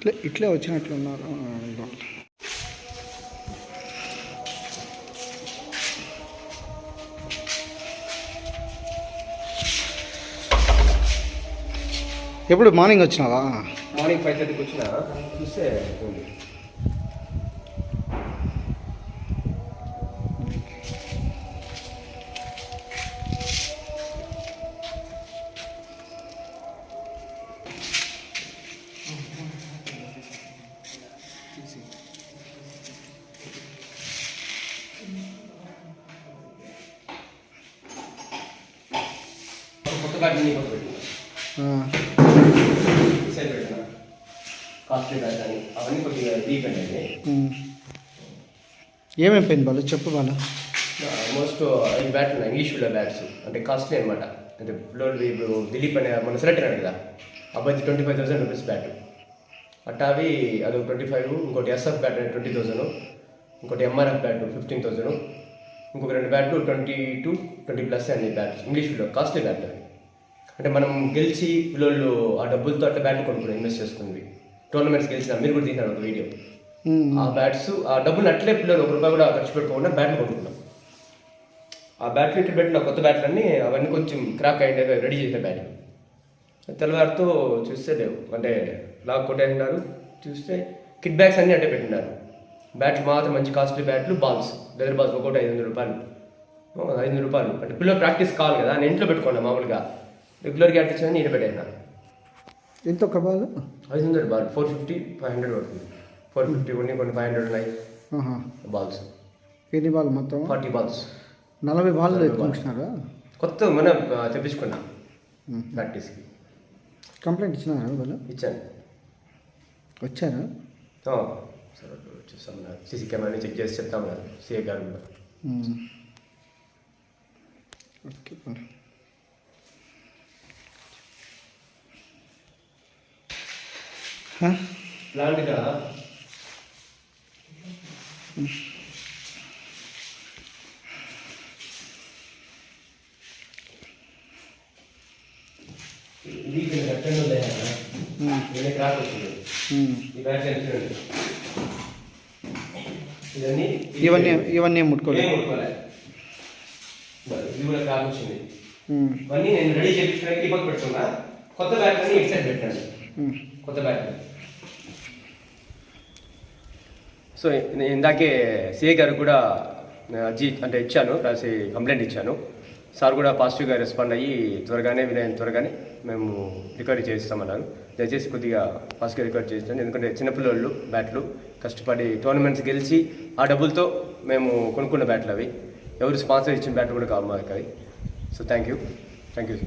ఇట్లే ఇట్లే వచ్చినట్లున్నారు. ఆ, ఎప్పుడు మార్నింగ్ వచ్చినావా? మార్నింగ్ ఫైవ్ థర్టీకి వచ్చినా? చూస్తే ఉంది. కొత్త బ్యాట్ నీ కొత్త పెట్టిన. అవన్నీ కొద్దిగా డీప్ అండి ఉమ్. ఏమేం పెయిన్ బాలు? చెప్పు బాలు. ఆల్మోస్ట్ ఐదు బ్యాట్ ఉన్నాయి. ఇంగ్లీష్ ఫీల్డర్ బ్యాట్స్ అంటే కాస్ట్లీ అనమాట అంటే ఇప్పుడు దిలీప్ అనే మన సెలెక్ట్ అయ్యాడు కదా. అబ్బాయి twenty five thousand rupees bat అట్టా అవి అది ట్వంటీ ఫైవ్ ఇంకోటి ఎస్ఎఫ్ బ్యాట్ ట్వంటీ థౌసండ్ ఇంకోటి ఎంఆర్ఎఫ్ బ్యాట్ ఫిఫ్టీన్ థౌసండ్ ఇంకొక రెండు బ్యాట్లు ట్వంటీ టూ ట్వంటీ ప్లస్ అన్ని bats English fielder costly bat అవి. అంటే మనం గెలిచి పిల్లలు ఆ డబ్బులతో అట్లా బ్యాట్లు కొనుక్కుని ఇన్వెస్ట్ చేసుకుంది టోర్నమెంట్స్ గెలిచిన మీరు కూడా తీసినారు ఒక వీడియో. ఆ బ్యాట్స్ ఆ డబ్బులు అట్లే పిల్లలు ఒక రూపాయి కూడా ఖర్చు పెట్టుకోకుండా బ్యాట్లు కొనుక్కున్నాం. ఆ బ్యాట్లు ఇట్లా పెట్టిన కొత్త బ్యాట్లు అన్నీ అవన్నీ కొంచెం క్రాక్ అయ్యే రెడీ చేసే బ్యాట్ తెల్లవారితో చూస్తే లేవు. అంటే లాక్ కొట్టేసినారు చూస్తే కిట్ బ్యాగ్స్ అన్నీ అంటే పెట్టినారు. బ్యాట్లు మాత్రం మంచి కాస్ట్లీ బ్యాట్లు బాల్స్ లెదర్ బాల్స్ ఒకటి ఐదు వందల రూపాయలు. ఐదు వందల రూపాయలు. అంటే పిల్లలు ప్రాక్టీస్ కావాలి కదా నేను ఇంట్లో పెట్టుకున్నా మామూలుగా. రెగ్యులర్గా ప్రాక్టీస్ అని ఇంట్లో పెట్టేసినాను ఎంత బాలు? ఐదు వందల ball. Four fifty five hundred పడుతుంది. ఫోర్ ఫిఫ్టీ కొన్ని కొన్ని ఫైవ్ హండ్రెడ్ ఉన్నాయి. బాల్స్ ఎన్ని బాల్ మొత్తం? ఫార్టీ బాల్స్ నలభై బాల్ ఎత్తుకుంటున్నారా కొత్త మనం తెప్పించుకున్నా. ప్రాక్టీస్కి కంప్లైంట్ ఇచ్చినారా వాళ్ళు ఇచ్చాను. వచ్చారా? సరే చూస్తాం సీసీ కెమెరాని చెక్ చేసి చెప్తామన్నారు సిఏ గారు కూడా. హ? ప్లాంట్గా ఇది ఇక్కడ కట్టండి ఉన్నాయి కదా. ఉమ్. ఇవన్నీ క్రాక్ వచ్చింది ఉమ్. ఈ బ్యాగ్ చూడండి ఇవన్నీ ఇవన్నీ ఇవన్నీ ఏం ముట్టుకోలేదు ఏం ముట్టుకోలే. ఇది కూడా క్రాక్ వచ్చింది ఉమ్. ఇవన్నీ నేను రెడీ చేయించడానికి ఇబ్బంది పెట్టుకున్నా కొత్త బ్యాగ్ అని ఎక్సైడ్ పెట్టాను ఉమ్. కొత్త బ్యాగ్ సో నేను ఇందాకే సిఏ గారు కూడా జీ అంటే ఇచ్చాను రాసి కంప్లైంట్ ఇచ్చాను. సార్ కూడా పాజిటివ్గా రెస్పాండ్ అయ్యి త్వరగానే వినయం త్వరగానే మేము రికవరీ చేస్తామన్నారు దయచేసి కొద్దిగా ఫాస్ట్గా రికవరీ చేస్తాను ఎందుకంటే చిన్నపిల్లలు బ్యాట్లు కష్టపడి టోర్నమెంట్స్ గెలిచి ఆ డబ్బులతో మేము కొనుక్కున్న బ్యాట్లు అవి. ఎవరు స్పాన్సర్ ఇచ్చిన బ్యాట్లు కూడా కావు మాకు అవి. So thank you. Thank you.